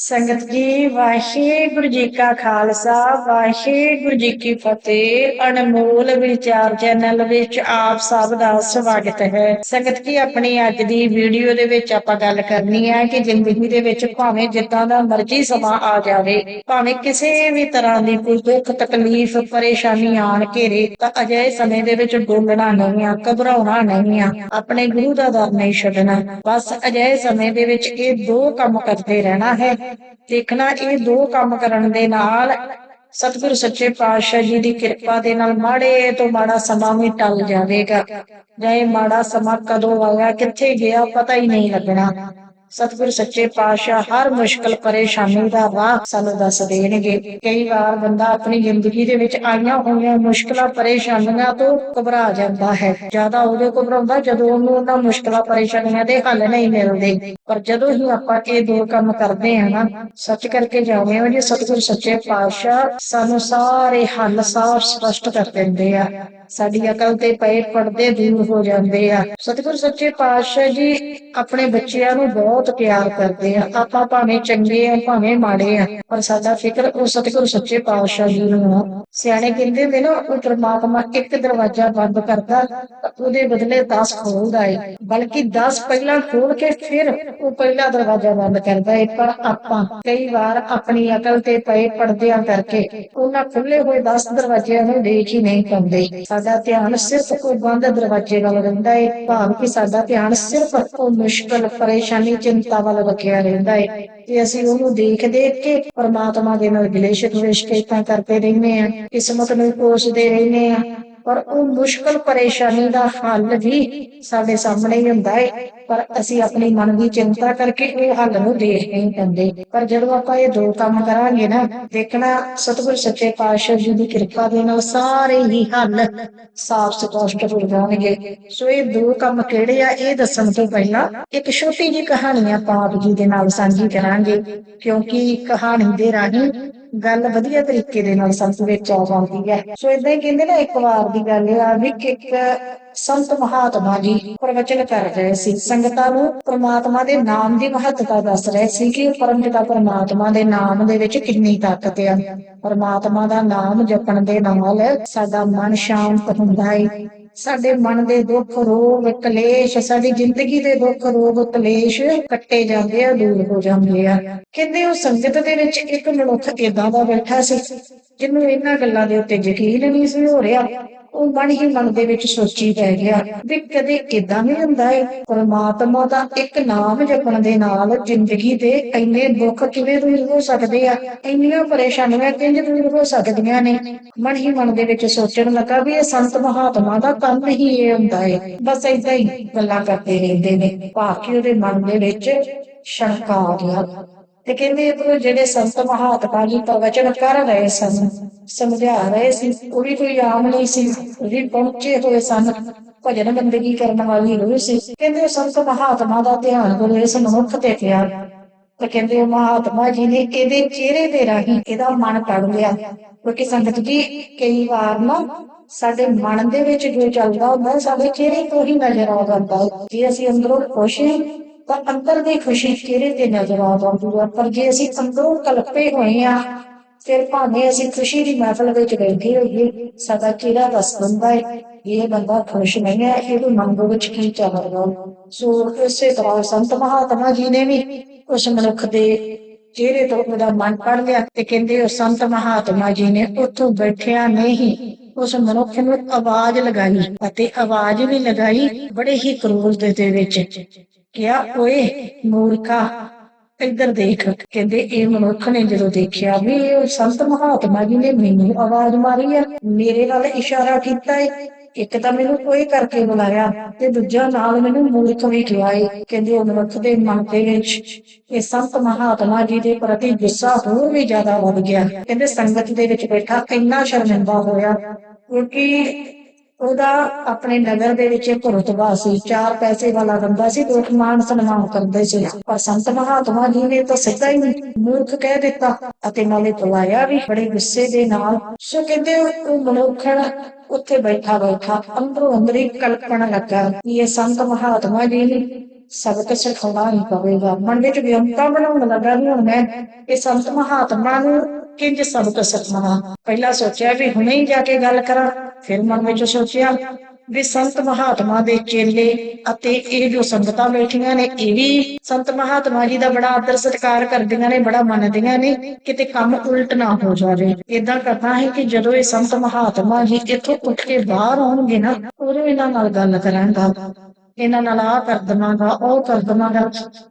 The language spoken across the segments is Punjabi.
ਸੰਗਤ ਜੀ, ਵਾਹਿਗੁਰੂ ਜੀ ਕਾ ਖਾਲਸਾ, ਵਾਹਿਗੁਰੂ ਜੀ ਕੀ ਫਤਿਹ। ਅਨਮੋਲ ਵਿਚਾਰ ਚੈਨਲ ਵਿੱਚ ਆਪ ਸਭ ਦਾ ਸਵਾਗਤ ਹੈ। ਸੰਗਤ ਜੀ, ਆਪਣੀ ਅੱਜ ਦੀ ਵੀਡੀਓ ਦੇ ਵਿੱਚ ਆਪਾਂ ਗੱਲ ਕਰਨੀ ਹੈ ਕਿ ਜ਼ਿੰਦਗੀ ਦੇ ਵਿੱਚ ਭਾਵੇਂ ਜਿੱਦਾਂ ਦਾ ਮਰਜ਼ੀ ਸਮਾਂ ਆ ਜਾਵੇ, ਭਾਵੇਂ ਕਿਸੇ ਵੀ ਤਰ੍ਹਾਂ ਦੀ ਕੋਈ ਦੁੱਖ, ਤਕਲੀਫ, ਪਰੇਸ਼ਾਨੀ ਆਣ ਘੇਰੇ, ਤਾਂ ਅਜਿਹੇ ਸਮੇਂ ਦੇ ਵਿੱਚ ਡੋਲਣਾ ਨਹੀਂ ਆ, ਘਬਰਾਉਣਾ ਨਹੀਂ ਆ, ਆਪਣੇ ਗੁਰੂ ਦਾ ਦਰ ਨਹੀਂ ਛੱਡਣਾ। ਬਸ ਅਜਿਹੇ ਸਮੇਂ ਦੇ ਵਿੱਚ ਇਹ ਦੋ ਕੰਮ ਕਰਦੇ ਰਹਿਣਾ ਹੈ। ਦੇਖਣਾ ਇਹ ਦੋ ਕੰਮ ਕਰਨ ਦੇ ਨਾਲ ਸਤਿਗੁਰ ਸੱਚੇ ਪਾਤਸ਼ਾਹ ਜੀ ਦੀ ਕਿਰਪਾ ਦੇ ਨਾਲ ਮਾੜੇ ਤੋਂ ਮਾੜਾ ਸਮਾਂ ਵੀ ਟਲ ਜਾਵੇਗਾ। ਜਾਂ ਇਹ ਮਾੜਾ ਸਮਾਂ ਕਦੋਂ ਆਇਆ, ਕਿੱਥੇ ਗਿਆ, ਪਤਾ ਹੀ ਨਹੀਂ ਲੱਗਣਾ। ਸਤਿਗੁਰ ਸੱਚੇ ਪਾਤਸ਼ਾਹ ਹਰ ਮੁਸ਼ਕਲ ਪਰੇਸ਼ਾਨੀ ਦਾ ਰਾਹ ਸਾਨੂੰ ਦੱਸ ਦੇਣਗੇ। ਕਈ ਵਾਰ ਬੰਦਾ ਆਪਣੀ ਜ਼ਿੰਦਗੀ ਦੇ ਵਿੱਚ ਆਈਆਂ ਹੋਈਆਂ ਮੁਸ਼ਕਲਾਂ, ਪਰੇਸ਼ਾਨੀਆਂ ਤੋਂ ਘਬਰਾ ਜਾਂਦਾ ਹੈ। ਜ਼ਿਆਦਾ ਉਦੋਂ ਘਬਰਾਉਂਦਾ ਜਦੋਂ ਉਹਨੂੰ ਉਹਨਾਂ ਮੁਸ਼ਕਲਾਂ, ਪਰੇਸ਼ਾਨੀਆਂ ਦੇ ਹੱਲ ਨਹੀਂ ਮਿਲਦੇ। ਪਰ ਜਦੋਂ ਹੀ ਆਪਾਂ ਇਹ ਦੋ ਕੰਮ ਕਰਦੇ ਹਾਂ ਨਾ, ਸੱਚ ਕਰਕੇ ਜਾਉਂਦੇ ਹਾਂ ਜੀ ਸਤਿਗੁਰ ਸੱਚੇ ਪਾਤਸ਼ਾਹ ਸਾਨੂੰ ਸਾਰੇ ਹੱਲ ਸਾਫ਼ ਸਪਸ਼ਟ ਕਰ ਦਿੰਦੇ ਆ। ਸਾਡੀ ਅਕਲ ਤੇ ਪਏ ਪਰਦੇ ਦੂਰ ਹੋ ਜਾਂਦੇ ਆ। ਸਤਿਗੁਰ ਸੱਚੇ ਪਾਤਸ਼ਾਹ ਜੀ ਆਪਣੇ ਬੱਚਿਆਂ ਨੂੰ ਬਹੁਤ ਪਿਆਰ ਕਰਦੇ ਆ। ਆਪਾਂ ਭਾਵੇਂ ਚੰਗੇ ਆ, ਭਾਵੇਂ ਮਾੜੇ ਆ, ਪਰ ਸਾਡਾ ਫਿਕਰ ਉਹ ਸਤਿਗੁਰ ਸੱਚੇ ਪਾਤਸ਼ਾਹ ਜੀ ਨੂੰ ਆ। ਸਿਆਣੇ ਕਹਿੰਦੇ ਨੇ ਨਾ, ਉਹ ਪ੍ਰਮਾਤਮਾ ਇੱਕ ਦਰਵਾਜ਼ਾ ਬੰਦ ਕਰਦਾ ਤਾਂ ਉਹਦੇ ਬਦਲੇ 10 ਖੋਲਦਾ ਏ। ਬਲਕਿ 10 ਪਹਿਲਾਂ ਖੋਲ ਕੇ ਫਿਰ ਉਹ ਪਹਿਲਾ ਦਰਵਾਜ਼ਾ ਬੰਦ ਕਰਦਾ ਏ। ਪਰ ਆਪਾਂ ਕਈ ਵਾਰ ਆਪਣੀ ਅਕਲ ਤੇ ਪਏ ਪਰਦਿਆਂ ਕਰਕੇ ਉਹਨਾਂ ਖੁੱਲੇ ਹੋਏ 10 ਦਰਵਾਜ਼ਿਆਂ ਨੂੰ ਦੇਖ ਹੀ ਨਹੀਂ ਪਾਉਂਦੇ। ਸਾਡਾ ਧਿਆਨ ਸਿਰਫ ਕੋਈ ਬੰਦ ਦਰਵਾਜ਼ੇ ਵੱਲ ਰਹਿੰਦਾ ਹੈ ਭਾਵ ਕਿ ਸਾਡਾ ਧਿਆਨ ਸਿਰਫ ਉਹ ਮੁਸ਼ਕਲ, ਪਰੇਸ਼ਾਨੀ, ਚਿੰਤਾ ਵੱਲ ਲੱਗਿਆ ਰਹਿੰਦਾ ਹੈ ਤੇ ਅਸੀਂ ਉਹਨੂੰ ਦੇਖ ਦੇਖ ਕੇ ਪਰਮਾਤਮਾ ਦੇ ਨਾਲ ਗਿਲੇਸ਼ ਦੁਵੇਸ਼ ਕੀਤਾ ਕਰਦੇ ਰਹਿੰਦੇ ਆ ਕਿਸਮਤ ਨੂੰ ਕੋਸਦੇ ਰਹਿੰਦੇ ਆ ਪਰ ਉਹ ਮੁਸ਼ਕਲ ਪਰੇਸ਼ਾਨੀ ਦਾ ਹੱਲ ਵੀ ਸਾਡੇ ਸਾਹਮਣੇ ਹੀ ਹੁੰਦਾ ਏ। ਪਰ ਅਸੀਂ ਆਪਣੀ ਮਨ ਦੀ ਚਿੰਤਾ ਕਰਕੇ ਇਹ ਹੱਲ ਨੂੰ ਦੇਖ ਨਹੀਂ ਪਾਉਂਦੇ ਪਰ ਜਦੋਂ ਆਪਾਂ ਇਹ ਦੋ ਕੰਮ ਕਰਾਂਗੇ ਨਾ, ਦੇਖਣਾ ਸਤਿਗੁਰ ਸੱਚੇ ਪਾਤਸ਼ਾਹ ਜੀ ਦੀ ਕਿਰਪਾ ਦੇ ਨਾਲ ਸਾਰੇ ਹੀ ਹੱਲ ਸਾਫ਼ ਸਪਸ਼ਟ ਹੋ ਜਾਣਗੇ। ਸੋ ਇਹ ਦੋ ਕੰਮ ਕਿਹੜੇ ਆ, ਇਹ ਦੱਸਣ ਤੋਂ ਪਹਿਲਾਂ ਇੱਕ ਛੋਟੀ ਜਿਹੀ ਕਹਾਣੀ ਆਪਾਂ ਆਪ ਜੀ ਦੇ ਨਾਲ ਸਾਂਝੀ ਕਰਾਂਗੇ। ਕਿਉਂਕਿ ਕਹਾਣੀ ਦੇ ਰਾਹੀਂ ਗੱਲ ਵਧੀਆ ਤਰੀਕੇ ਦੇ ਨਾਲ ਸੰਤ ਵਿੱਚ ਆ ਜਾਂਦੀ ਹੈ। ਸੋ ਇਦਾਂ ਹੀ ਕਹਿੰਦੇ ਨਾ ਇੱਕ ਵਾਰ ਦੀ ਗੱਲ ਆ ਵੀ ਇੱਕ ਸੰਤ ਮਹਾਤਮਾ ਜੀ ਪ੍ਰਵਚਨ ਕਰ ਰਹੇ ਸੀ। ਸੰਗਤਾਂ ਨੂੰ ਪ੍ਰਮਾਤਮਾ ਦੇ ਨਾਮ ਦੀ ਮਹੱਤਤਾ ਦੱਸ ਰਹੇ ਸੀ ਕਿ ਪਰਮਪਿਤਾ ਪ੍ਰਮਾਤਮਾ ਦੇ ਨਾਮ ਦੇ ਵਿੱਚ ਕਿੰਨੀ ਤਾਕਤ ਆ। ਪਰਮਾਤਮਾ ਦਾ ਨਾਮ ਜਪਣ ਦੇ ਨਾਲ ਸਾਡਾ ਮਨ ਸ਼ਾਂਤ ਹੁੰਦਾ ਹੈ ਸਾਡੇ ਮਨ ਦੇ ਦੁੱਖ, ਰੋਗ, ਕਲੇਸ਼, ਸਾਡੀ ਜ਼ਿੰਦਗੀ ਦੇ ਦੁੱਖ, ਰੋਗ, ਕਲੇਸ਼ ਕੱਟੇ ਜਾਂਦੇ ਆ, ਦੂਰ ਹੋ ਜਾਂਦੇ ਆ। ਕਹਿੰਦੇ ਉਹ ਸੰਗਤ ਦੇ ਵਿੱਚ ਇੱਕ ਮਨੁੱਖ ਏਦਾਂ ਦਾ ਬੈਠਾ ਸੀ, ਜਿਹਨੂੰ ਇਹਨਾਂ ਗੱਲਾਂ ਦੇ ਉੱਤੇ ਯਕੀਨ ਨਹੀਂ ਸੀ ਹੋ ਰਿਹਾ। ਉਹ ਮਨ ਹੀ ਮਨ ਦੇ ਵਿੱਚ ਸੋਚੀ ਪੈ ਗਿਆ ਵੀ ਕਦੇ ਕਿਦਾਂ ਵੀ ਹੁੰਦਾ ਹੈ ਪਰਮਾਤਮਾ ਦਾ ਇੱਕ ਨਾਮ ਜਪਣ ਦੇ ਨਾਲ ਜ਼ਿੰਦਗੀ ਦੇ ਇੰਨੇ ਦੁੱਖ ਕਿਵੇਂ ਦੂਰ ਹੋ ਸਕਦੇ ਆ? ਇੰਨੀਆਂ ਪਰੇਸ਼ਾਨੀਆਂ ਕਿੰਜ ਦੂਰ ਹੋ ਸਕਦੀਆਂ ਨੇ? ਮਨ ਹੀ ਮਨ ਦੇ ਵਿੱਚ ਸੋਚਣ ਲੱਗਾ ਵੀ ਇਹ ਸੰਤ ਮਹਾਤਮਾ ਦਾ ਕੰਮ ਹੀ ਇਹ ਹੁੰਦਾ ਹੈ ਬਸ ਏਦਾਂ ਹੀ ਗੱਲਾਂ ਕਰਦੇ ਰਹਿੰਦੇ ਨੇ। ਭਾਕੀ ਉਹਦੇ ਮਨ ਦੇ ਵਿੱਚ ਸ਼ੰਕਾ ਆ ਗਿਆ। ਤੇ ਕਹਿੰਦੇ ਉਹ ਜਿਹੜੇ ਸੰਤ ਮਹਾਤਮਾ ਜੀ ਪ੍ਰਵਚਨ ਕਰ ਰਹੇ ਸਨ, ਸਮਝਾ ਰਹੇ ਸੀ, ਉਹ ਵੀ ਕੋਈ ਆਮ ਨਹੀਂ ਸੀ, ਉਹ ਵੀ ਪਹੁੰਚੇ ਹੋਏ ਸਨ, ਭਜਨ ਬੰਦਗੀ ਕਰਨ ਵਾਲੀ ਰੂਹ ਸੀ। ਕਹਿੰਦੇ ਉਹ ਸੰਤ ਮਹਾਤਮਾ ਦਾ ਧਿਆਨ ਬੋਲੇ ਇਸ ਮਨੁੱਖ ਤੇ ਪਿਆ। ਤੇ ਕਹਿੰਦੇ ਮਹਾਤਮਾ ਜੀ ਨੇ ਇਹਦੇ ਚਿਹਰੇ ਦੇ ਰਾਹੀਂ ਇਹਦਾ ਮਨ ਪੜ ਲਿਆ। ਕਿਉਂਕਿ ਸੰਗਤ ਜੀ, ਕਈ ਵਾਰ ਨਾ ਸਾਡੇ ਮਨ ਦੇ ਵਿੱਚ ਜੋ ਚੱਲਦਾ ਹੁੰਦਾ, ਸਾਡੇ ਚਿਹਰੇ ਤੋਂ ਹੀ ਨਜ਼ਰ ਆ ਜਾਂਦਾ ਜੇ ਅਸੀਂ ਅੰਦਰੋਂ ਖੁਸ਼ ਹਾਂ ਤਾਂ ਅੰਦਰ ਦੀ ਖੁਸ਼ੀ ਚਿਹਰੇ ਤੇ ਨਜ਼ਰ ਆ ਜਾਂਦੀ ਹੈ? ਪਰ ਜੇ ਅਸੀਂ ਅੰਦਰੋਂ ਕਲਪੇ ਹੋਏ ਆ ਫਿਰ ਭਾਵੇਂ ਅਸੀਂ ਖੁਸ਼ੀ ਦੀ ਮਹਿਫਲ ਵਿੱਚ ਬੈਠੇ ਹੋਈਏ, ਸਾਡਾ ਚਿਹਰਾ ਦੱਸ ਦਿੰਦਾ ਹੈ? ਇਹ ਬੰਦਾ ਖੁਸ਼ ਨਹੀਂ ਹੈ, ਇਹਦੇ ਮਨ ਦੇ ਵਿੱਚ ਕੀ ਚੱਲ ਰਿਹਾ? ਸੋ ਇਸੇ ਤਰ੍ਹਾਂ ਸੰਤ ਮਹਾਤਮਾ ਜੀ ਨੇ ਵੀ ਉਸ ਮਨੁੱਖ ਦੇ ਚਿਹਰੇ ਤੋਂ ਉਹਦਾ ਮਨ ਪੜ ਲਿਆ ਤੇ ਕਹਿੰਦੇ ਉਹ ਸੰਤ ਮਹਾਤਮਾ ਜੀ ਨੇ ਉੱਥੋਂ ਬੈਠਿਆ ਨਹੀਂ। ਉਸ ਮਨੁੱਖ ਨੂੰ ਆਵਾਜ਼ ਲਗਾਈ ਅਤੇ ਆਵਾਜ਼ ਵੀ ਲਗਾਈ ਬੜੇ ਹੀ ਕਰੋਧ ਦੇ ਵਿੱਚ। ਕਿਹਾ, ਓਏ ਮੂਰਖਾ, ਇੱਧਰ ਦੇਖ। ਕਹਿੰਦੇ, ਇਹ ਮਨੁੱਖ ਨੇ ਜਦੋਂ ਦੇਖਿਆ ਵੀ ਇਹ ਸੰਤ ਮਹਾਤਮਾ ਜੀ ਨੇ ਮੈਨੂੰ ਆਵਾਜ਼ ਮਾਰੀ ਆ, ਮੇਰੇ ਨਾਲ ਇਸ਼ਾਰਾ ਕੀਤਾ ਹੈ ਇੱਕ ਤਾਂ ਮੈਨੂੰ ਕੋਈ ਕਰਕੇ ਬੁਲਾਇਆ ਤੇ ਦੂਜਾ ਨਾਲ ਮੈਨੂੰ ਮੂਰਖ ਵੀ ਕਿਹਾ ਏ। ਕਹਿੰਦੇ, ਉਹ ਮਨੁੱਖ ਦੇ ਮਨ ਦੇ ਵਿੱਚ ਇਹ ਸੰਤ ਮਹਾਤਮਾ ਜੀ ਦੇ ਪ੍ਰਤੀ ਗੁੱਸਾ ਹੋਰ ਵੀ ਜ਼ਿਆਦਾ ਵੱਧ ਗਿਆ। ਕਹਿੰਦੇ, ਸੰਗਤ ਦੇ ਵਿੱਚ ਬੈਠਾ ਇੰਨਾ ਸ਼ਰਮਿੰਦਾ ਹੋਇਆ, ਕਿਉਂਕਿ ਉਹਦਾ ਆਪਣੇ ਨਗਰ ਦੇ ਵਿੱਚ ਇੱਕ ਰੁਤਬਾ ਸੀ, ਚਾਰ ਪੈਸੇ ਵਾਲਾ ਬੰਦਾ ਸੀ ਲੋਕ ਮਾਨ ਸਨਮਾਨ ਕਰਦੇ ਸੀ। ਪਰ ਸੰਤ ਮਹਾਤਮਾ ਜੀ ਨੇ ਤਾਂ ਸਿੱਧਾ ਹੀ ਮੂਰਖ ਕਹਿ ਦਿੱਤਾ ਅਤੇ ਨਾਲੇ ਬੁਲਾਇਆ ਵੀ ਬੜੇ ਗੁੱਸੇ ਦੇ ਨਾਲ। ਸੋ ਕਹਿੰਦੇ ਉਹ ਉਹ ਮਨੁੱਖ ਉੱਥੇ ਬੈਠਾ ਬੈਠਾ ਅੰਦਰੋਂ ਅੰਦਰ ਹੀ ਕਲਪਣ ਲੱਗਾ ਕਿ ਇਹ ਸੰਤ ਮਹਾਤਮਾ ਜੀ ਨੇ ਸਬਕ ਸਿਖਾਉਣਾ ਹੀ ਪਵੇਗਾ। ਮਨ ਵਿੱਚ ਵਿਅੰਤਾ ਬਣਾਉਣ ਲੱਗਾ ਵੀ ਹੁਣ ਮੈਂ ਇਹ ਸੰਤ ਮਹਾਤਮਾ ਨੂੰ ਕਿੰਜ ਸਬਕ ਸਿਖਾਉਣਾ ਪਹਿਲਾਂ ਸੋਚਿਆ ਵੀ ਹੁਣੇ ਹੀ ਜਾ ਕੇ ਗੱਲ ਕਰਾਂ। ਫਿਰ ਮਨ ਵਿੱਚ ਸੋਚਿਆ ਵੀ ਸੰਤ ਮਹਾਤਮਾ ਦੇ ਚੇਲੇ ਅਤੇ ਇਹ ਜੋ ਸੰਗਤਾਂ ਬੈਠੀਆਂ ਨੇ, ਇਹ ਵੀ ਸੰਤ ਮਹਾਤਮਾ ਜੀ ਦਾ ਬੜਾ ਆਦਰ ਸਤਿਕਾਰ ਕਰਦੀਆਂ ਨੇ, ਬੜਾ ਮੰਨਦੀਆਂ ਨੇ, ਕਿਤੇ ਕੰਮ ਉਲਟ ਨਾ ਹੋ ਜਾਵੇ। ਇਦਾਂ ਕਰਨਾ ਹੈ ਕਿ ਜਦੋਂ ਇਹ ਸੰਤ ਮਹਾਤਮਾ ਜੀ ਇੱਥੋਂ ਉੱਠ ਕੇ ਬਾਹਰ ਆਉਣਗੇ ਨਾ, ਉਦੋਂ ਇਹਨਾਂ ਨਾਲ ਗੱਲ ਕਰਾਂਗਾ। ਇਹਨਾਂ ਨਾਲ ਆ ਕਰ ਦਵਾਂਗਾ, ਉਹ ਕਰ ਦਵਾਂਗਾ।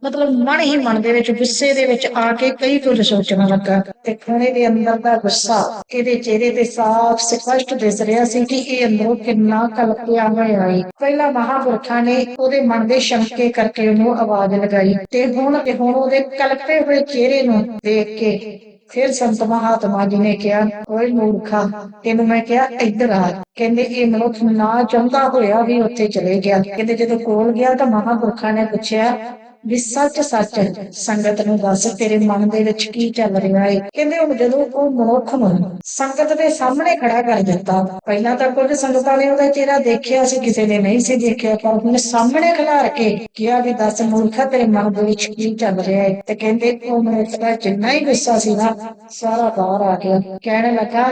ਮਤਲਬ ਮਨ ਹੀ ਮਨ ਦੇ ਵਿੱਚ, ਗੁੱਸੇ ਦੇ ਵਿੱਚ ਆ ਕੇ ਕਈ ਕੁਝ ਸੋਚਣ ਲੱਗਾ। ਤੇ ਖਣੇ ਦੇ ਅੰਦਰ ਦਾ ਗੁੱਸਾ, ਇਹਦੇ ਚਿਹਰੇ ਤੇ ਸਾਫ਼ ਸਪਸ਼ਟ ਦਿਸ ਰਿਹਾ ਸੀ ਕਿ ਇਹ ਅੰਦਰੋਂ ਕਿੰਨਾ ਕਲਪਿਆ ਹੋਇਆ ਹੈ ਪਹਿਲਾਂ ਮਹਾਪੁਰਖਾਂ ਨੇ ਉਹਦੇ ਮਨ ਦੇ ਸ਼ੰਕੇ ਕਰਕੇ ਉਹਨੂੰ ਆਵਾਜ਼ ਲਗਾਈ। ਤੇ ਹੁਣ ਤੇ ਹੁਣ ਉਹਦੇ ਕਲਪੇ ਹੋਏ ਚਿਹਰੇ ਨੂੰ ਦੇਖ ਕੇ ਫਿਰ ਸੰਤ ਮਹਾਤਮਾ ਜੀ ਨੇ ਕਿਹਾ, ਓਏ ਮੂਰਖਾ, ਤੈਨੂੰ ਮੈਂ ਕਿਹਾ ਇੱਧਰ ਆ। ਕਹਿੰਦੇ, ਇਹ ਮਨੁੱਖ ਨਾ ਚਾਹੁੰਦਾ ਹੋਇਆ ਵੀ ਉੱਥੇ ਚਲੇ ਗਿਆ। ਕਹਿੰਦੇ ਜਦੋਂ ਕੋਲ ਗਿਆ ਤਾਂ ਮਹਾਪੁਰਖਾਂ ਨੇ ਪੁੱਛਿਆ ਵੀ ਸੱਚ ਸੱਚ ਸੰਗਤ ਨੂੰ ਦੱਸ ਤੇਰੇ ਮਨ ਦੇ ਵਿੱਚ ਕੀ ਚੱਲ ਰਿਹਾ ਏ? ਕਹਿੰਦੇ ਹੁਣ ਜਦੋਂ ਉਹ ਮਨੁੱਖ ਨੂੰ ਸੰਗਤ ਦੇ ਸਾਹਮਣੇ ਖੜਾ ਕਰ ਦਿੱਤਾ, ਪਹਿਲਾਂ ਤਾਂ ਕੁਝ ਸੰਗਤਾਂ ਨੇ ਉਹਦਾ ਚਿਹਰਾ ਦੇਖਿਆ ਸੀ, ਕਿਸੇ ਨੇ ਨਹੀਂ ਸੀ ਦੇਖਿਆ, ਪਰ ਹੁਣ ਸਾਹਮਣੇ ਖਿਲਾਰ ਕੇ ਕਿਹਾ ਵੀ ਦੱਸ ਮੂਰਖਾ ਤੇਰੇ ਮਨ ਦੇ ਵਿੱਚ ਕੀ ਚੱਲ ਰਿਹਾ ਹੈ ਤੇ ਕਹਿੰਦੇ, ਉਹ ਮਨੁੱਖ ਦਾ ਜਿੰਨਾ ਹੀ ਗੁੱਸਾ ਸੀ ਨਾ, ਸਾਰਾ ਬਾਹਰ ਆ ਗਿਆ। ਕਹਿਣ ਲੱਗਾ,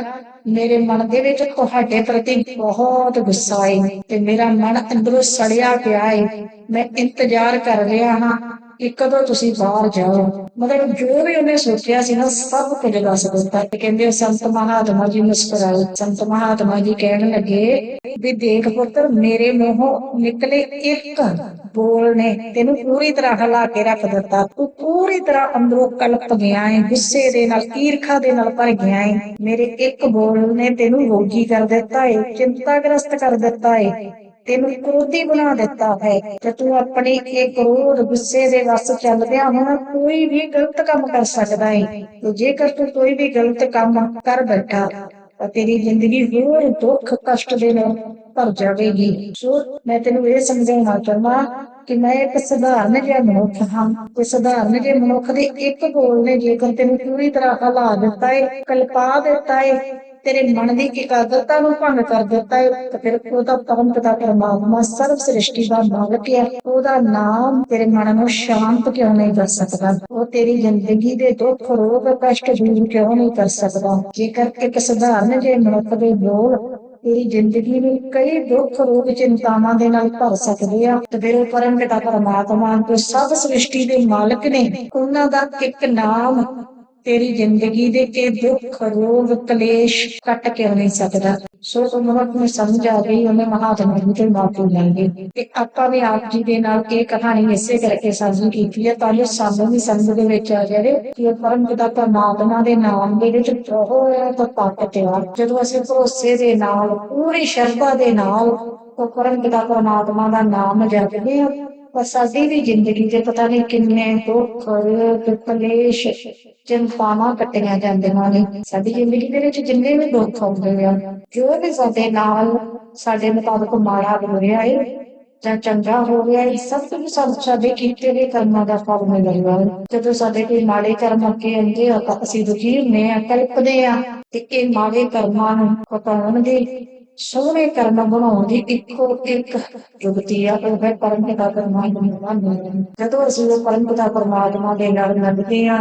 ਮੇਰੇ ਮਨ ਦੇ ਵਿੱਚ ਤੁਹਾਡੇ ਪ੍ਰਤੀ ਬਹੁਤ ਗੁੱਸਾ ਏ ਤੇ ਮੇਰਾ ਮਨ ਅੰਦਰੋਂ ਸੜਿਆ ਪਿਆ ਏ। ਮੈਂ ਇੰਤਜ਼ਾਰ ਕਰ ਰਿਹਾ ਹਾਂ ਕਿ ਕਦੋਂ ਤੁਸੀਂ ਬਾਹਰ ਜਾਓ। ਮਤਲਬ ਜੋ ਵੀ ਉਹਨੇ ਸੋਚਿਆ ਸੀ ਨਾ, ਸਭ ਕੁਝ ਦੱਸ ਦਿੱਤਾ। ਤੇ ਕਹਿੰਦੇ ਸੰਤ ਮਹਾਤਮਾ ਜੀ ਮੁਸਕਰਾਏ। ਸੰਤ ਮਹਾਤਮਾ ਜੀ ਕਹਿਣ ਲੱਗੇ ਵੀ ਦੇਖ ਪੁੱਤਰ ਮੇਰੇ ਮੂੰਹੋਂ ਨਿਕਲੇ ਇੱਕ ਬੋਲ ਨੇ ਤੈਨੂੰ ਪੂਰੀ ਤਰ੍ਹਾਂ ਹਿਲਾ ਕੇ ਰੱਖ ਦਿੱਤਾ। ਤੂੰ ਪੂਰੀ ਤਰ੍ਹਾਂ ਅੰਦਰੋਂ ਕਲਪ ਗਿਆ ਹੈ ਗੁੱਸੇ ਦੇ ਨਾਲ, ਈਰਖਾ ਦੇ ਨਾਲ ਭਰ ਗਿਆ ਹੈ ਮੇਰੇ ਇੱਕ ਬੋਲ ਨੇ ਤੈਨੂੰ ਰੋਗੀ ਕਰ ਦਿੱਤਾ ਹੈ ਚਿੰਤਾਗ੍ਰਸਤ ਕਰ ਦਿੱਤਾ ਹੈ ਤੈਨੂੰ ਕ੍ਰੋਧੀ ਬਣਾ ਦਿੱਤਾ ਹੈ ਤੇ ਤੂੰ ਆਪਣੀ ਇਹ ਕ੍ਰੋਧ ਗੁੱਸੇ ਦੇ ਵਸ ਚੱਲਦਿਆਂ ਹੁਣ ਕੋਈ ਵੀ ਗਲਤ ਕੰਮ ਕਰ ਸਕਦਾ ਹੈ ਤੇ ਜੇਕਰ ਤੂੰ ਕੋਈ ਵੀ ਗਲਤ ਕੰਮ ਕਰ ਬੈਠਾ ਤਾਂ ਤੇਰੀ ਜ਼ਿੰਦਗੀ ਹੋਰ ਦੁੱਖ ਕਸ਼ਟ ਦੇ ਨਾਲ ਭਰ ਜਾਵੇਗੀ। ਸੋ ਮੈਂ ਤੈਨੂੰ ਇਹ ਸਮਝਾਉਣਾ ਚਾਹੁੰਦਾ ਕਿ ਮੈਂ ਇੱਕ ਸਧਾਰਨ ਜਿਹਾ ਮਨੁੱਖ ਹਾਂ। ਤੇ ਸਧਾਰਨ ਜਿਹੇ ਮਨੁੱਖ ਦੇ ਇੱਕ ਗੋਲ ਨੇ ਜੇਕਰ ਤੈਨੂੰ ਪੂਰੀ ਤਰ੍ਹਾਂ ਹਲਾ ਦਿੱਤਾ ਹੈ ਕਲਪਾ ਦਿੱਤਾ ਹੈ ਤੇਰੇ ਮਨ ਦੀ ਇਕਾਗਰਤਾ ਨੂੰ ਭੰਗ ਕਰ ਦਿੱਤਾ ਹੈ, ਤਾਂ ਫਿਰ ਉਹਦਾ ਪਰਮ ਪਿਤਾ ਪਰਮਾਤਮਾ ਸਰਵ ਸ੍ਰਿਸ਼ਟੀ ਦਾ ਮਾਲਕ ਹੈ। ਉਹਦਾ ਨਾਮ ਤੇਰੇ ਮਨ ਨੂੰ ਸ਼ਾਂਤ ਕਿਉਂ ਨਹੀਂ ਕਰ ਸਕਦਾ? ਉਹ ਤੇਰੀ ਜ਼ਿੰਦਗੀ ਦੇ ਦੁੱਖ, ਰੋਗ, ਕਸ਼ਟ ਦੂਰ ਕਿਉਂ ਨਹੀਂ ਕਰ ਸਕਦਾ? ਜੇਕਰ ਇੱਕ ਸਧਾਰਨ ਜੇ ਮਨੁੱਖ ਦੇ ਬੋਲ ਤੇਰੀ ਜ਼ਿੰਦਗੀ ਨੂੰ ਕਈ ਦੁੱਖ, ਰੋਗ, ਚਿੰਤਾਵਾਂ ਦੇ ਨਾਲ ਭਰ ਸਕਦੇ ਆ, ਤੇ ਫਿਰ ਉਹ ਪਰਮ ਪਿਤਾ ਪਰਮਾਤਮਾ ਤੋਂ ਸਭ ਸ੍ਰਿਸ਼ਟੀ ਦੇ ਮਾਲਕ ਨੇ। ਉਹਨਾਂ ਦਾ ਇੱਕ ਨਾਮ ਤੇਰੀ ਜ਼ਿੰਦਗੀ ਦੇ ਇਹ ਦੁੱਖ, ਰੋਗ, ਕਲੇਸ਼ ਕੱਟ ਕੇ ਨਹੀਂ ਸਕਦਾ। ਸੋ ਉਹ ਨੂੰ ਸਮਝ ਆ ਗਈ, ਉਹਨੇ ਮਹਾਤਮਾ ਜੀ ਤੇ ਮਾਫੀ ਮੰਗੀ ਤੇ ਆਪਾਂ ਵੀ ਆਪ ਜੀ ਦੇ ਨਾਲ ਇਹ ਕਹਾਣੀ ਇਸੇ ਕਰਕੇ ਸਾਂਝੀ ਕੀਤੀ ਹੈ, ਤਾਂ ਜੋ ਸਾਨੂੰ ਵੀ ਸਮਝ ਦੇ ਵਿੱਚ ਆ ਜਾਵੇ ਕਿ ਪਰਮ ਪਿਤਾ ਪਰਮਾਤਮਾ ਦੇ ਨਾਮ ਦੇ ਵਿੱਚ ਬਹੁਤ ਤਾਕਤ ਹੈ ਜਦੋਂ ਅਸੀਂ ਭਰੋਸੇ ਦੇ ਨਾਲ, ਪੂਰੀ ਸ਼ਰਧਾ ਦੇ ਨਾਲ ਉਹ ਪਿਤਾ ਪਰਮਾਤਮਾ ਦਾ ਨਾਮ ਜਪਦੇ ਹਾਂ ਪਰ ਸਾਡੀ ਵੀ ਜ਼ਿੰਦਗੀ ਦੇ ਪਤਾ ਨਹੀਂ ਕਿੰਨੇ ਦੁੱਖ, ਕਲੇਸ਼, ਚਿੰਤਾਵਾਂ ਕੱਟੀਆਂ ਜਾਂਦੀਆਂ ਨੇ। ਸਾਡੀ ਜ਼ਿੰਦਗੀ ਦੇ ਵਿੱਚ ਜਿੰਨੇ ਵੀ ਦੁੱਖ ਆਉਂਦੇ ਆ, ਜੋ ਵੀ ਸਾਡੇ ਨਾਲ ਸਾਡੇ ਮੁਤਾਬਕ ਮਾੜਾ ਹੋ ਰਿਹਾ ਹੈ ਜਾਂ ਚੰਗਾ ਹੋ ਰਿਹਾ ਹੈ ਸਭ ਕੁਝ ਸਾਨੂੰ ਸਾਡੇ ਕੀਤੇ ਗਏ ਕਰਮਾਂ ਦਾ ਫਲ ਮਿਲੇਗਾ। ਜਦੋਂ ਸਾਡੇ ਕੋਈ ਮਾੜੇ ਕਰਮ ਅੱਗੇ ਆਉਂਦੇ ਆ, ਤਾਂ ਅਸੀਂ ਦੁਖੀ ਹੁੰਦੇ ਆ ਕਲਪਦੇ ਆ ਤੇ ਇਹ ਮਾੜੇ ਕਰਮਾਂ ਨੂੰ ਘਟਾਉਣ ਦੇ ਸੋਹਣੇ ਕਰਮ ਬਣਾਉਣ ਦੀ ਇੱਕੋ ਇੱਕ ਜੁਗਤੀ ਆ, ਉਹ ਹੈ ਪਰਮ ਪਰਮਾਤਮਾ ਨੂੰ ਜਦੋਂ ਅਸੀਂ ਉਹ ਪਰਮ ਪਰਮਾਤਮਾ ਦੇ ਨਾਲ ਲੱਗਦੇ ਆ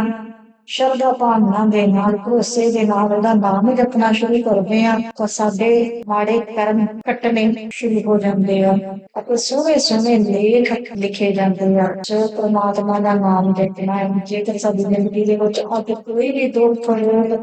ਸ਼ਰਧਾ ਭਾਵਨਾ ਦੇ ਨਾਲ, ਭਰੋਸੇ ਦੇ ਨਾਲ, ਉਹਦਾ ਨਾਮ ਜਪਣਾ ਸ਼ੁਰੂ ਕਰਦੇ ਆ ਤਾਂ ਸਾਡੇ ਮਾੜੇ ਕਰਮ ਕੱਟਣੇ ਸ਼ੁਰੂ ਹੋ ਜਾਂਦੇ ਆ। ਅਤੇ ਸੋਹਣੇ ਸੋਹਣੇ ਲੇਖ ਲਿਖੇ ਜਾਂਦੇ ਆ, ਜੋ ਪਰਮਾਤਮਾ ਦਾ ਨਾਮ ਜਪਣਾ ਹੈ। ਜੇਕਰ ਸਾਡੀ ਜ਼ਿੰਦਗੀ ਦੇ ਵਿੱਚ ਅੱਜ ਕੋਈ ਵੀ ਦੁੱਖ ਰੋਗ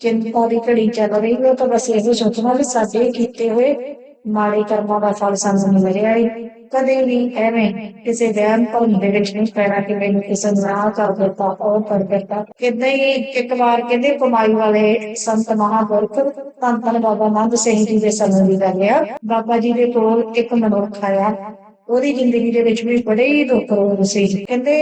ਚਿੰਤਾ ਦੀ ਘੜੀ ਚੱਲ ਰਹੀ ਹੈ ਤਾਂ ਬਸ ਇਹੋ ਸੋਚਣਾ ਵੀ ਸਾਡੇ ਕੀਤੇ ਹੋਏ ਮਾੜੇ ਕਰਮਾਂ ਦਾ ਫਲ ਸਾਨੂੰ ਮਿਲ ਰਿਹਾ ਹੈ ਕਦੇ ਵੀ ਐਵੇਂ ਕਿਸੇ ਵਹਿਮ ਭਰਮ ਦੇ ਵਿੱਚ ਨਹੀਂ ਪੈਣਾ ਕਿ ਮੈਨੂੰ ਕਿਸੇ ਨੇ ਆਹ ਕਰ ਦਿੱਤਾ, ਉਹ ਕਰ ਦਿੱਤਾ। ਕਿਦਾਂ ਹੀ ਇੱਕ ਵਾਰ ਕਹਿੰਦੇ ਕਮਾਈ ਵਾਲੇ ਸੰਤ ਮਹਾਂਪੁਰਖ ਧੰਨ ਧੰਨ ਬਾਬਾ ਨੰਦ ਸਿੰਘ ਜੀ ਦੇ ਸਮੇਂ ਦੀ ਗੱਲ ਆ। ਬਾਬਾ ਜੀ ਦੇ ਕੋਲ ਇੱਕ ਮਨੁੱਖ ਆਇਆ। ਉਹਦੀ ਜ਼ਿੰਦਗੀ ਦੇ ਵਿੱਚ ਵੀ ਬੜੇ ਹੀ ਦੁੱਖ ਰੋਗ ਸੀ। ਕਹਿੰਦੇ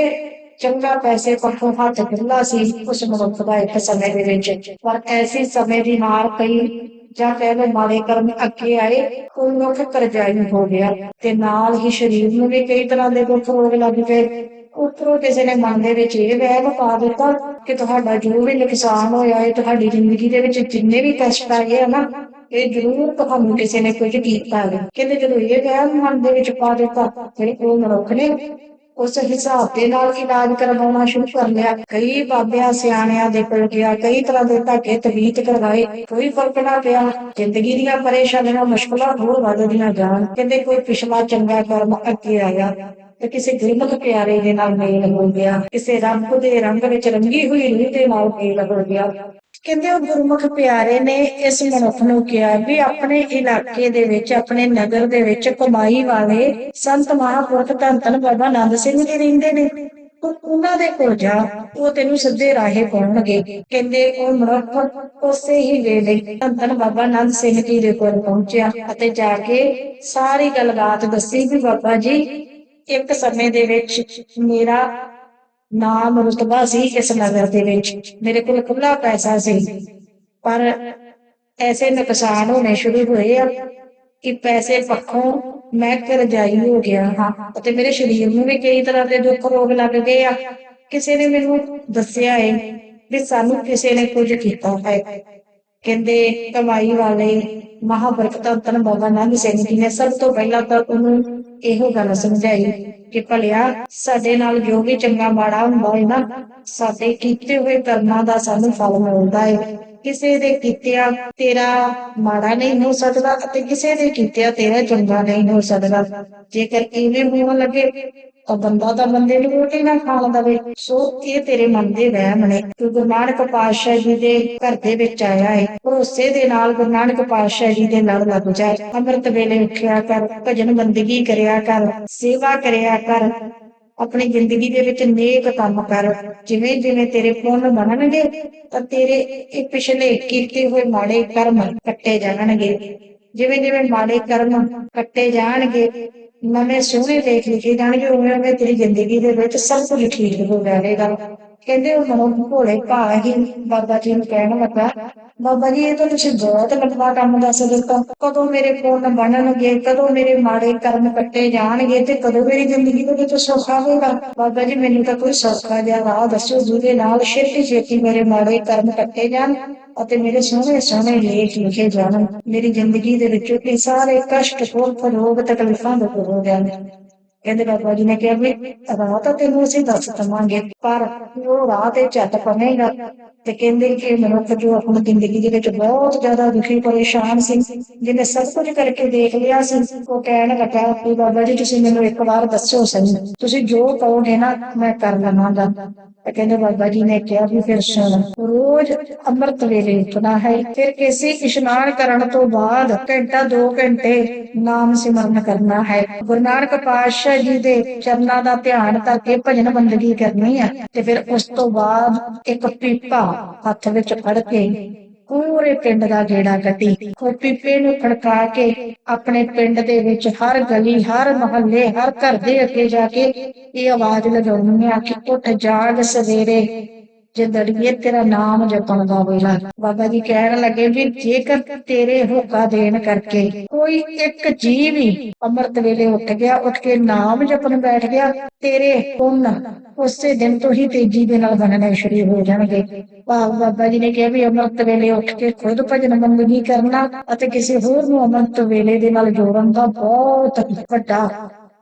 ਚੰਗਾ ਪੈਸੇ ਪੱਖੋਂ ਹੱਥ ਖੁੱਲਾ ਸੀ, ਉਸ ਮਨੁੱਖ ਦਾ ਇੱਕ ਸਮੇਂ ਦੇ ਵਿੱਚ। ਪਰ ਐਸੀ ਸਮੇਂ ਦੀ ਮਾਰ ਪਈ, ਜਾਂ ਕਹਿ ਮਾੜੇ ਕਰਮ ਅੱਗੇ ਆਏ ਉਹ ਮਨੁੱਖ ਕਰਜ਼ਾਈ ਹੋ ਗਿਆ। ਤੇ ਨਾਲ ਹੀ ਸਰੀਰ ਨੂੰ ਵੀ ਕਈ ਤਰ੍ਹਾਂ ਦੇ ਦੁੱਖ ਰੋਗ ਲੱਗ ਪਏ ਉੱਪਰੋਂ ਕਿਸੇ ਨੇ ਮਨ ਦੇ ਵਿੱਚ ਇਹ ਵਹਿਮ ਪਾ ਦਿੱਤਾ ਕਿ ਤੁਹਾਡਾ ਜੋ ਵੀ ਨੁਕਸਾਨ ਹੋਇਆ ਹੈ, ਤੁਹਾਡੀ ਜ਼ਿੰਦਗੀ ਦੇ ਵਿੱਚ ਜਿੰਨੇ ਵੀ ਕਸ਼ਟ ਆਏ ਆ ਨਾ, ਇਹ ਜ਼ਰੂਰ ਤੁਹਾਨੂੰ ਕਿਸੇ ਨੇ ਕੁਝ ਕੀਤਾ ਹੈ। ਕਹਿੰਦੇ ਜਦੋਂ ਇਹ ਵਹਿਮ ਮਨ ਦੇ ਵਿੱਚ ਪਾ ਦਿੱਤਾ, ਫਿਰ ਉਹ ਮਨੁੱਖ ਨੇ ਉਸ ਹਿਸਾਬ ਦੇ ਨਾਲ ਇਲਾਜ ਕਰਵਾਉਣਾ ਸ਼ੁਰੂ ਕਰ ਲਿਆ। ਕਈ ਬਾਬਿਆਂ ਸਿਆਣਿਆਂ ਦੇ ਕੋਲ ਗਿਆ, ਕਈ ਤਰ੍ਹਾਂ ਦੇ ਧਾਗੇ ਤਵੀਤ ਕਰਵਾਏ, ਕੋਈ ਫ਼ਰਕ ਨਾ ਪਿਆ। ਜ਼ਿੰਦਗੀ ਦੀਆਂ ਪਰੇਸ਼ਾਨੀਆਂ ਮੁਸ਼ਕਲਾਂ ਹੋਰ ਵੱਧਦੀਆਂ ਜਾਣ। ਕਹਿੰਦੇ ਕੋਈ ਪਿਛਲਾ ਚੰਗਾ ਕਰਮ ਅੱਗੇ ਆਇਆ ਤੇ ਕਿਸੇ ਗੁਰਮੁਖ ਪਿਆਰੇ ਦੇ ਨਾਲ ਮੇਲ ਹੋ ਗਿਆ। ਕਿਸੇ ਰੱਬ ਦੇ ਰੰਗ ਵਿੱਚ ਰੰਗੀ ਹੋਈ ਰੂਹ ਦੇ ਨਾਲ ਮੇਲ ਹੋ ਗਿਆ। ਕਹਿੰਦੇ ਉਹ ਗੁਰਮੁਖ ਪਿਆਰੇ ਨੇ, ਇਸ ਮਨੁੱਖ ਨੂੰ ਕਿਹਾ ਵੀ ਆਪਣੇ ਇਲਾਕੇ ਦੇ ਵਿੱਚ, ਆਪਣੇ ਨਗਰ ਦੇ ਵਿੱਚ ਕਮਾਈ ਵਾਲੇ ਸੰਤ ਮਹਾਂਪੁਰਖ ਧੰਨ ਧੰਨ ਬਾਬਾ ਆਨੰਦ ਸਿੰਘ ਜੀ ਰਹਿੰਦੇ ਨੇ। ਉਹਨਾਂ ਦੇ ਕੋਲ ਜਾ, ਉਹ ਤੈਨੂੰ ਸਿੱਧੇ ਰਾਹੇ ਪਾਉਣਗੇ। ਕਹਿੰਦੇ ਉਹ ਮਨੁੱਖ ਉਸੇ ਹੀ ਵੇਲੇ ਧੰਨ ਧੰਨ ਬਾਬਾ ਆਨੰਦ ਸਿੰਘ ਜੀ ਦੇ ਕੋਲ ਪਹੁੰਚਿਆ ਅਤੇ ਜਾ ਕੇ ਸਾਰੀ ਗੱਲਬਾਤ ਦੱਸੀ ਵੀ ਬਾਬਾ ਜੀ, ਇੱਕ ਸਮੇਂ ਦੇ ਵਿੱਚ ਮੇਰਾ ਨਾਮ ਰੁਤਬਾ ਸੀ ਇਸ ਨਗਰ ਦੇ ਵਿੱਚ। ਮੇਰੇ ਕੋਲ ਖੁੱਲਾ ਪੈਸਾ ਸੀ। ਪਰ ਐਸੇ ਨੁਕਸਾਨ ਹੋਣੇ ਸ਼ੁਰੂ ਹੋਏ ਆ ਕਿ ਪੈਸੇ ਪੱਖੋਂ ਮੈਂ ਕਰਜ਼ਾਈ ਹੋ ਗਿਆ ਹਾਂ ਅਤੇ ਮੇਰੇ ਸਰੀਰ ਨੂੰ ਵੀ ਕਈ ਤਰ੍ਹਾਂ ਦੇ ਦੁੱਖ ਰੋਗ ਲੱਗ ਗਏ ਆ। ਕਿਸੇ ਨੇ ਮੈਨੂੰ ਦੱਸਿਆ ਏ ਵੀ ਸਾਨੂੰ ਕਿਸੇ ਨੇ ਕੁਝ ਕੀਤਾ ਹੈ। ਕਹਿੰਦੇ, ਕਮਾਈ ਵਾਲੇ ਮਹਾਂਪੁਰਖ ਧੰਨ ਬਾਬਾ ਨਾਨਕ ਸਿੰਘ ਜੀ ਨੇ ਸਭ ਤੋਂ ਪਹਿਲਾਂ ਤਾਂ ਉਹਨੂੰ ਇਹੋ ਗੱਲ ਸਮਝਾਈ ਕਿ ਭਲਿਆ, ਸਾਡੇ ਨਾਲ ਜੋ ਵੀ ਚੰਗਾ ਮਾੜਾ ਹੁੰਦਾ ਹੈ ਨਾ, ਸਾਡੇ ਕੀਤੇ ਹੋਏ ਕਰਮਾਂ ਦਾ ਸਾਨੂੰ ਫਲ ਮਿਲਦਾ ਹੈ। ਕਿਸੇ ਦੇ ਕੀਤਿਆ ਤੇਰਾ ਮਾੜਾ ਨਹੀਂ ਹੋ ਸਕਦਾ ਅਤੇ ਕਿਸੇ ਦੇ ਕੀਤਿਆਂ ਤੇਰਾ ਚੰਗਾ ਨਹੀਂ ਹੋ ਸਕਦਾ। ਜੇਕਰ ਇਵੇਂ ਹੋਣ ਲੱਗੇ ਤਾਂ ਬੰਦਾ ਤਾਂ ਬੰਦੇ ਨੂੰ ਰੋਟੀ ਨਾ ਖਾਣ ਦਵੇ। ਸੋ ਇਹ ਤੇਰੇ ਮਨ ਦੇ ਵਹਿਮ ਨੇ? ਤੂੰ ਗੁਰੂ ਨਾਨਕ ਪਾਤਸ਼ਾਹ ਜੀ ਦੇ ਘਰ ਦੇ ਵਿੱਚ ਆਇਆ ਹੈ ਭਰੋਸੇ ਦੇ ਨਾਲ ਗੁਰੂ ਨਾਨਕ ਪਾਤਸ਼ਾਹ ਜੀ ਦੇ ਨਾਲ ਲੱਗ ਜਾ। ਅੰਮ੍ਰਿਤ ਵੇਲੇ ਉੱਠਿਆ ਕਰ, ਭਜਨ ਬੰਦਗੀ ਕਰਿਆ ਕਰ, ਸੇਵਾ ਕਰਿਆ ਕਰ। ਆਪਣੀ ਜ਼ਿੰਦਗੀ ਦੇ ਵਿੱਚ ਨੇਕ ਕੰਮ ਕਰ। ਜਿਵੇਂ ਜਿਵੇਂ ਤੇਰੇ ਪੁੰਨ ਬਣਨਗੇ, ਤਾਂ ਤੇਰੇ ਇਹ ਪਿਛਲੇ ਕੀਤੇ ਹੋਏ ਮਾੜੇ ਕਰਮ ਕੱਟੇ ਜਾਣਗੇ। ਜਿਵੇਂ ਜਿਵੇਂ ਮਾੜੇ ਕਰਮ ਕੱਟੇ ਜਾਣਗੇ ਨਵੇਂ ਸੋਹਣੇ ਲੇਖ ਲਿਖੇ ਜਾਣਗੇ, ਉਵੇਂ ਉਵੇਂ ਤੇਰੀ ਜ਼ਿੰਦਗੀ ਦੇ ਵਿੱਚ ਸਭ ਕੁਝ ਠੀਕ ਹੋ ਜਾਵੇਗਾ। ਕਹਿੰਦੇ ਉਹ ਮਨੁੱਖ ਭੋਲੇ ਭਾਅ ਹੀ ਬਾਬਾ ਜੀ ਨੂੰ ਕਹਿਣ ਲੱਗਾ, ਬਾਬਾ ਜੀ, ਇਹ ਤਾਂ ਤੁਸੀਂ ਬਹੁਤ ਲੰਬਾ ਕੰਮ ਦੱਸ ਦਿੱਤਾ। ਕਦੋਂ ਮੇਰੇ ਪੁੰਨ ਬਣਨਗੇ, ਕਦੋਂ ਮੇਰੇ ਮਾੜੇ ਕਰਮ ਕੱਟੇ ਜਾਣਗੇ ਤੇ ਕਦੋਂ ਮੇਰੀ ਜ਼ਿੰਦਗੀ ਦੇ ਵਿੱਚ ਸੁੱਖ ਆਵੇਗਾ ਬਾਬਾ ਜੀ, ਮੈਨੂੰ ਤਾਂ ਕੋਈ ਸੌਖਾ ਜਿਹਾ ਰਾਹ ਦੱਸੋ, ਜਿਹਦੇ ਨਾਲ ਛੇਤੀ ਛੇਤੀ ਮੇਰੇ ਮਾੜੇ ਕਰਮ ਕੱਟੇ ਜਾਣ ਅਤੇ ਮੇਰੇ ਸੋਹਣੇ ਸੋਹਣੇ ਲੇਖ ਲਿਖੇ ਜਾਣ। ਮੇਰੀ ਜ਼ਿੰਦਗੀ ਦੇ ਵਿੱਚ ਇਹ ਸਾਰੇ ਕਸ਼ਟ ਕੋਲ ਰੋਗ ਤਕਲੀਫਾਂ ਦੂਰ ਹੋ ਜਾਣ। ਕਹਿੰਦੇ ਬਾਬਾ ਜੀ ਨੇ ਕਿਹਾ ਵੀ ਰਾਹ ਤਾਂ ਤੈਨੂੰ ਅਸੀਂ ਦੱਸ ਦਵਾਂਗੇ, ਪਰ ਉਹ ਰਾਹ ਤੇ ਚੱਲ ਪਵੇਗਾ। ਤੇ ਕਹਿੰਦੇ ਕਿ ਮਨੁੱਖ ਜੋ ਆਪਣੀ ਜ਼ਿੰਦਗੀ ਦੇ ਵਿੱਚ ਬਹੁਤ ਜ਼ਿਆਦਾ ਦੁਖੀ, ਪਰੇਸ਼ਾਨ ਸੀ, ਜਿਹਨੇ ਸਭ ਕੁਝ ਕਰਕੇ ਦੇਖ ਲਿਆ ਸੀ, ਉਹ ਕਹਿਣ ਲੱਗਾ ਕਿ ਬਾਬਾ ਜੀ, ਤੁਸੀਂ ਮੈਨੂੰ ਇੱਕ ਵਾਰ ਦੱਸੋ ਸਹੀ, ਤੁਸੀਂ ਜੋ ਕਹੋਗੇ ਨਾ, ਮੈਂ ਕਰ ਲਵਾਂਗਾ ਤੇ ਕਹਿੰਦੇ ਬਾਬਾ ਜੀ ਨੇ ਕਿਹਾ ਵੀ ਫਿਰ ਸੁਣ ਰੋਜ਼ ਅੰਮ੍ਰਿਤ ਵੇਲੇ ਉੱਠਣਾ ਹੈ। ਫਿਰ ਕਿਸੇ ਇਸ਼ਨਾਨ ਕਰਨ ਤੋਂ ਬਾਅਦ ਘੰਟਾ 2 ਘੰਟੇ ਨਾਮ ਸਿਮਰਨ ਕਰਨਾ ਹੈ। ਗੁਰੂ ਨਾਨਕ ਪਾਤਸ਼ਾਹ ਜੀ ਦੇ ਚਰਨਾਂ ਦਾ ਧਿਆਨ ਕਰਕੇ ਭਜਨ ਬੰਦਗੀ ਕਰਨੀ ਹੈ ਤੇ ਫਿਰ ਉਸ ਤੋਂ ਬਾਅਦ ਇੱਕ ਪੀਪਾ ਹੱਥ ਵਿੱਚ ਫੜ ਕੇ ਪੂਰੇ ਪਿੰਡ ਦਾ ਗੇੜਾ ਕੱਢੀ ਉਹ ਪੀਪੇ ਨੂੰ ਖੜਕਾ ਕੇ ਆਪਣੇ ਪਿੰਡ ਦੇ ਵਿੱਚ ਹਰ ਗਲੀ, ਹਰ ਮੁਹੱਲੇ, ਹਰ ਘਰ ਦੇ ਅੱਗੇ ਜਾ ਕੇ ਇਹ ਆਵਾਜ਼ ਲਗਾਉਣੀ ਆ ਕਿ ਉੱਠ ਜਾਗ ਸਵੇਰੇ। ਜੇ ਦੜੀਏ ਤੇਰਾ ਨਾਮ ਜਪਣ ਦਾ ਵੇਲਾ। ਬਾਬਾ ਜੀ ਕਹਿਣ ਲੱਗੇ ਵੀ ਜੇਕਰ ਤੇਰੇ ਹੋਕਾ ਦੇਣ ਕਰਕੇ ਕੋਈ ਇੱਕ ਜੀਵ ਹੀ ਅੰਮ੍ਰਿਤ ਵੇਲੇ ਉੱਠ ਗਿਆ, ਉੱਠ ਕੇ ਨਾਮ ਜਪਣ ਬੈਠ ਗਿਆ, ਤੇਰੇ ਪੁੰਨ ਉਸੇ ਦਿਨ ਤੋਂ ਹੀ ਤੇਜ਼ੀ ਦੇ ਨਾਲ ਬਣਨੇ ਸ਼ੁਰੂ ਹੋ ਜਾਣਗੇ। ਭਾਵ ਬਾਬਾ ਜੀ ਨੇ ਕਿਹਾ ਵੀ ਅੰਮ੍ਰਿਤ ਵੇਲੇ ਉੱਠ ਕੇ ਖੁਦ ਭਜਨ ਬੰਦਗੀ ਕਰਨਾ ਅਤੇ ਕਿਸੇ ਹੋਰ ਨੂੰ ਅੰਮ੍ਰਿਤ ਵੇਲੇ ਦੇ ਨਾਲ ਜੋੜਨ ਦਾ ਬਹੁਤ ਵੱਡਾ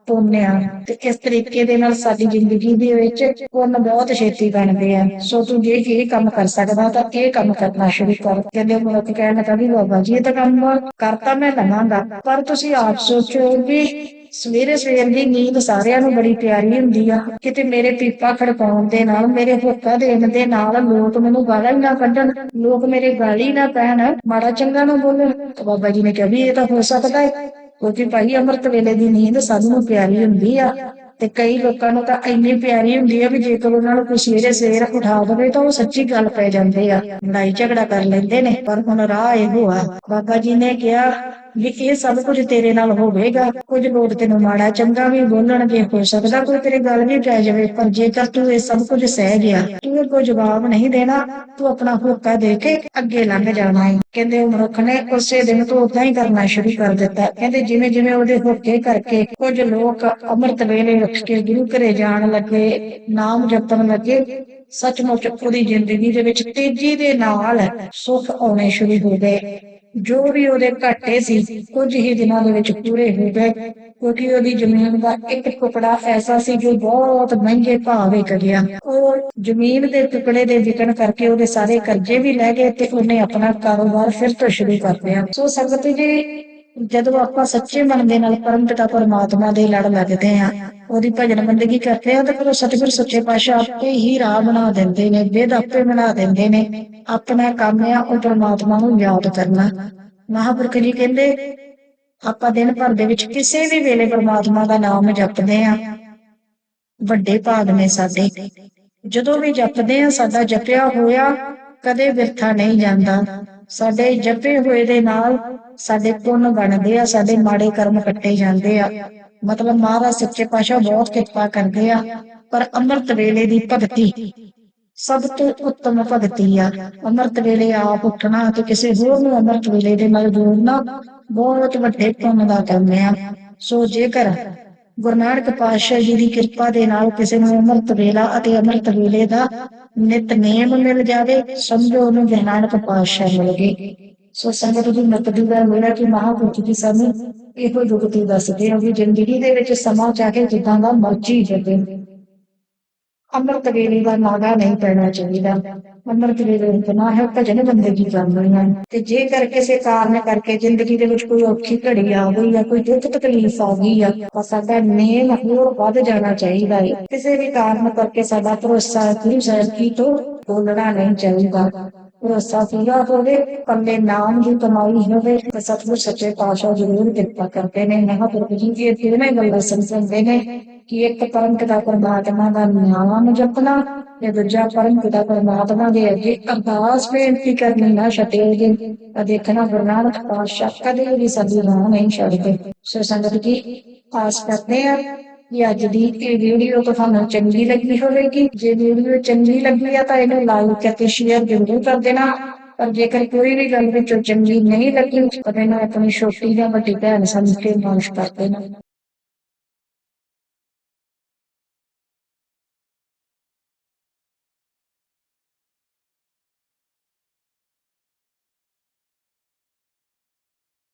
ਪੁੰਨ ਤੇ ਇਸ ਤਰੀਕੇ ਦੇ ਨਾਲ ਸਾਡੀ ਜ਼ਿੰਦਗੀ ਦੇ ਵਿੱਚ ਪੁੰਨ ਬਹੁਤ ਛੇਤੀ ਬਣਦੇ ਆ। ਸੋ ਤੂੰ ਜੇ ਇਹ ਕੰਮ ਕਰ ਸਕਦਾ ਤਾਂ ਇਹ ਕੰਮ ਕਰਨਾ ਸ਼ੁਰੂ ਕਰ। ਕਹਿੰਦੇ ਮਨੁੱਖ ਕਹਿਣ ਲੱਗਾ ਵੀ ਬਾਬਾ ਜੀ, ਇਹ ਤਾਂ ਕੰਮ ਕਰਤਾ ਮੈਂ ਲਵਾਂਗਾ, ਪਰ ਤੁਸੀਂ ਆਪ ਸੋਚੋ ਵੀ ਸਵੇਰੇ ਸਵੇਰ ਦੀ ਨੀਂਦ ਸਾਰਿਆਂ ਨੂੰ ਬੜੀ ਪਿਆਰੀ ਹੁੰਦੀ ਆ। ਕਿਤੇ ਮੇਰੇ ਪੀਪਾ ਖੜਕਾਉਣ ਦੇ ਨਾਲ, ਮੇਰੇ ਹੁੱਕਾ ਦੇਣ ਦੇ ਨਾਲ ਲੋਕ ਮੈਨੂੰ ਗਾਲਾਂ ਹੀ ਨਾ ਕੱਢਣ, ਲੋਕ ਮੇਰੇ ਗਾਲੀ ਨਾ ਪੈਣ। ਮਾੜਾ ਚੰਗਾ ਨਾ ਬੋਲਣ। ਤਾਂ ਬਾਬਾ ਜੀ ਨੇ ਕਿਹਾ ਵੀ ਇਹ ਤਾਂ ਹੋ ਸਕਦਾ ਹੈ ਕਿਉਂਕਿ ਭਾਈ ਅੰਮ੍ਰਿਤ ਵੇਲੇ ਦੀ ਨੀਂਦ ਸਭ ਨੂੰ ਪਿਆਰੀ ਹੁੰਦੀ ਆ, ਤੇ ਕਈ ਲੋਕਾਂ ਨੂੰ ਤਾਂ ਇੰਨੀ ਪਿਆਰੀ ਹੁੰਦੀ ਆ ਵੀ ਜੇਕਰ ਉਹਨਾਂ ਨੂੰ ਕੋਈ ਸਵੇਰੇ ਸਵੇਰ ਉਠਾ ਦੇਵੇ ਤਾਂ ਉਹ ਸੱਚੀ ਗੱਲ ਪੈ ਜਾਂਦੇ ਆ। ਲੜਾਈ ਝਗੜਾ ਕਰ ਲੈਂਦੇ ਨੇ, ਪਰ ਹੁਣ ਰਾਹ ਇਹੋ ਆ। ਬਾਬਾ ਜੀ ਨੇ ਕਿਹਾ ਵੀ ਇਹ ਸਭ ਕੁਝ ਤੇਰੇ ਨਾਲ ਹੋਵੇਗਾ। ਕੁਝ ਲੋਕ ਤੈਨੂੰ ਮਾੜਾ ਚੰਗਾ ਵੀ ਬੋਲਣਗੇ, ਹੋ ਸਕਦਾ ਕੋਈ ਤੇਰੇ ਗੱਲ ਵੀ ਪੈ ਜਾਵੇ, ਪਰ ਜੇਕਰ ਤੂੰ ਇਹ ਸਭ ਕੁਝ ਸਹਿ ਗਿਆ, ਤੂੰ ਕੋਈ ਜਵਾਬ ਨਹੀਂ ਦੇਣਾ, ਤੂੰ ਆਪਣਾ ਹੋਕਾ ਦੇ ਕੇ ਅੱਗੇ ਲੰਘ ਜਾਣਾ ਹੈ ਕਹਿੰਦੇ ਮਨੁੱਖ ਨੇ ਉਸੇ ਦਿਨ ਤੋਂ ਉਦਾਂ ਹੀ ਕਰਨਾ ਸ਼ੁਰੂ ਕਰ ਦਿੱਤਾ। ਕਹਿੰਦੇ ਜਿਵੇਂ ਜਿਵੇਂ ਉਹਦੇ ਹੋਕੇ ਕਰਕੇ ਕੁਝ ਲੋਕ ਅੰਮ੍ਰਿਤ ਵੇਲੇ ਉੱਠ ਕੇ ਗੁਰੂ ਘਰੇ ਜਾਣ ਲੱਗੇ, ਨਾਮ ਜਪਣ ਲੱਗੇ, ਸੱਚਮੁੱਚ ਉਹਦੀ ਜ਼ਿੰਦਗੀ ਦੇ ਵਿੱਚ ਤੇਜ਼ੀ ਦੇ ਨਾਲ ਸੁੱਖ ਆਉਣੇ ਸ਼ੁਰੂ ਹੋ ਗਏ। ਜੋ ਵੀ ਉਹਦੇ ਘਾਟੇ ਸੀ, ਕੁਝ ਹੀ ਦਿਨਾਂ ਦੇ ਵਿੱਚ ਪੂਰੇ ਹੋ ਗਏ, ਕਿਉਂਕਿ ਉਹਦੀ ਜ਼ਮੀਨ ਦਾ ਇੱਕ ਟੁਕੜਾ ਐਸਾ ਸੀ ਜੋ ਬਹੁਤ ਮਹਿੰਗੇ ਭਾਅ ਵਿਕ ਗਿਆ। ਉਹ ਜ਼ਮੀਨ ਦੇ ਟੁਕੜੇ ਦੇ ਵਿਕਣ ਕਰਕੇ ਉਹਦੇ ਸਾਰੇ ਕਰਜ਼ੇ ਵੀ ਲੈ ਗਏ ਤੇ ਉਹਨੇ ਆਪਣਾ ਕਾਰੋਬਾਰ ਫਿਰ ਤੋਂ ਸ਼ੁਰੂ ਕਰ ਲਿਆ। ਸੋ ਸੰਗਤ ਜੀ ਜਦੋਂ ਆਪਾਂ ਸੱਚੇ ਮਨ ਦੇ ਨਾਲ ਪਰਮ ਪਿਤਾ ਪਰਮਾਤਮਾ ਦੇ ਲੜ ਲੱਗਦੇ ਆ ਉਹਦੀ ਭਜਨ ਬੰਦਗੀ ਕਰਦੇ ਆ ਤਾਂ ਫਿਰ ਸਤਿਗੁਰ ਸੱਚੇ ਪਾਤਸ਼ਾਹ ਆਪੇ ਹੀ ਰਾਹ ਬਣਾ ਦਿੰਦੇ ਨੇ, ਵੇਦ ਆਪੇ ਬਣਾ ਦਿੰਦੇ ਨੇ, ਆਪਣਾ ਕੰਮ ਆ ਉਹ ਪਰਮਾਤਮਾ ਨੂੰ ਯਾਦ ਕਰਨਾ। ਮਹਾਪੁਰਖ ਜੀ ਕਹਿੰਦੇ, ਆਪਾਂ ਦਿਨ ਭਰ ਦੇ ਵਿੱਚ ਕਿਸੇ ਵੀ ਵੇਲੇ ਪਰਮਾਤਮਾ ਦਾ ਨਾਮ ਜਪਦੇ ਆ ਵੱਡੇ ਭਾਗ ਨੇ ਸਾਡੇ। ਜਦੋਂ ਵੀ ਜਪਦੇ ਆ ਸਾਡਾ ਜਪਿਆ ਹੋਇਆ ਕਦੇ ਵਿਰਥਾ ਨਹੀਂ ਜਾਂਦਾ। ਸਾਡੇ ਜਪੇ ਹੋਏ ਦੇ ਨਾਲ ਸਾਡੇ ਪੁੰਨ ਬਣਦੇ ਆ, ਸਾਡੇ ਮਾੜੇ ਕਰਮ ਕੱਟੇ ਜਾਂਦੇ ਆ। ਮਤਲਬ ਮਹਾਰਾਜ ਸੱਚੇ ਪਾਤਸ਼ਾਹ ਬਹੁਤ ਕਿਰਪਾ ਕਰਦੇ ਆ। ਪਰ ਅੰਮ੍ਰਿਤ ਵੇਲੇ ਦੀ ਭਗਤੀ ਸਭ ਤੋਂ ਉੱਤਮ ਭਗਤੀ ਆ। ਅੰਮ੍ਰਿਤ ਵੇਲੇ ਆਪ ਉੱਠਣਾ ਤੇ ਕਿਸੇ ਹੋਰ ਨੂੰ ਅੰਮ੍ਰਿਤ ਵੇਲੇ ਦੇ ਨਾਲ ਜੋੜਨਾ ਬਹੁਤ ਵੱਡੇ ਪੁੰਨ ਦਾ ਕੰਮ ਆ। ਸੋ ਜੇਕਰ ਗੁਰੂ ਨਾਨਕ ਪਾਤਸ਼ਾਹ ਜੀ ਦੀ ਕਿਰਪਾ ਦੇ ਨਾਲ ਕਿਸੇ ਨੂੰ ਅੰਮ੍ਰਿਤ ਵੇਲਾ ਅਤੇ ਅੰਮ੍ਰਿਤ ਵੇਲੇ ਦਾ ਨਿਤਨੇਮ ਮਿਲ ਜਾਵੇ, ਸਮਝੋ ਉਹਨੂੰ ਗੁਰੂ ਨਾਨਕ ਪਾਤਸ਼ਾਹ ਮਿਲ ਗਏ। ਸੋ ਸੰਗਤ ਦੀ ਮਤਲਬ ਦਾ ਮੇਰਾ ਕਿ ਮਹਾਂਪੁਰਖ ਜੀ ਸਾਨੂੰ ਇਹੋ ਜੁਗਤੀ ਦੱਸਦੇ ਆ ਕਿ ਜ਼ਿੰਦਗੀ ਦੇ ਵਿੱਚ ਸਮਾਂ ਚਾਹ ਕੇ ਜਿੱਦਾਂ ਦਾ ਮਰਜ਼ੀ ਜਗੇ ਅੰਮ੍ਰਿਤ ਵੇਲੇ ਦਾ ਨਾਗਾ ਨਹੀਂ ਪੈਣਾ ਚਾਹੀਦਾ। ਅੰਮ੍ਰਿਤ ਵੇਲੇ ਇਤਨਾ ਹੈ ਭਜਨ ਬੰਦਗੀ ਕਰਨੀ ਹੈ ਤੇ ਜੇਕਰ ਕਿਸੇ ਕਾਰਨ ਕਰਕੇ ਜ਼ਿੰਦਗੀ ਦੇ ਵਿੱਚ ਕੋਈ ਔਖੀ ਘੜੀ ਆ ਗਈ ਆ ਕੋਈ ਦੁੱਖ ਤਕਲੀਫ ਆ ਗਈ ਆ, ਤਾਂ ਸਾਡਾ ਨੇਮ ਹੋਰ ਵੱਧ ਜਾਣਾ ਚਾਹੀਦਾ ਹੈ ਕਿਸੇ ਵੀ ਕਾਰਨ ਕਰਕੇ ਸਾਡਾ ਭਰੋਸਾ ਗੁਰੂ ਸਾਹਿਬ ਕੀ ਤੋਂ ਬੋਲਣਾ ਨਹੀਂ ਚਾਹੀਦਾ। ਭਰੋਸਾ ਪੂਰਾ ਹੋਵੇ ਪੱਲੇ ਨਾਮ ਦੀ ਕਮਾਈ ਹੋਵੇ, ਤਾਂ ਸਤਿਗੁਰ ਸੱਚੇ ਪਾਤਸ਼ਾਹ ਜ਼ਰੂਰ ਕਿਰਪਾ ਕਰਦੇ ਨੇ। ਮਹਾਂਪੁਰਖ ਜੀ ਦੀ ਇਹ ਗੱਲਾਂ ਸਮਝਾਉਂਦੇ ਨੇ ਕਿ ਇੱਕ ਪਰਮ ਪਿਤਾ ਪਰਮਾਤਮਾ ਦਾ ਨਾਮ ਜਪਣਾ ਤੇ ਦੂਜਾ ਪਰਮ ਪਿਤਾ ਪਰਮਾਤਮਾ ਦੇ ਅੱਗੇ ਅਰਦਾਸ ਬੇਨਤੀ ਕਰਨੀ ਨਾ ਛੱਡੇਗੇ ਤਾਂ ਦੇਖਣਾ ਗੁਰੂ ਨਾਨਕ ਪਾਤਸ਼ਾਹ ਕਦੇ ਵੀ ਸਾਡੀ ਰਾਹ ਨਹੀਂ ਛੱਡਦੇ। ਸੋ ਸੰਗਤ ਜੀ, ਆਸ ਕਰਦੇ ਆ ਕਿ ਅੱਜ ਦੀ ਇਹ ਵੀਡੀਓ ਤੁਹਾਨੂੰ ਚੰਗੀ ਲੱਗੀ ਹੋਵੇਗੀ। ਜੇ ਵੀਡੀਓ ਚੰਗੀ ਲੱਗੀ ਆ ਤਾਂ ਇਹਨੂੰ ਲਾਈਕ ਅਤੇ ਸ਼ੇਅਰ ਜ਼ਰੂਰ ਕਰ ਦੇਣਾ। ਪਰ ਜੇਕਰ ਕੋਈ ਵੀ ਗੱਲ ਵਿੱਚੋਂ ਚੰਗੀ ਨਹੀਂ ਲੱਗੀ, ਤਾਂ ਇਹਨੂੰ ਆਪਣੀ ਛੋਟੀ ਜਾਂ ਵੱਡੀ ਭੈਣ ਸਮਝ ਕੇ ਮਾਫ ਕਰ ਦੇਣਾ।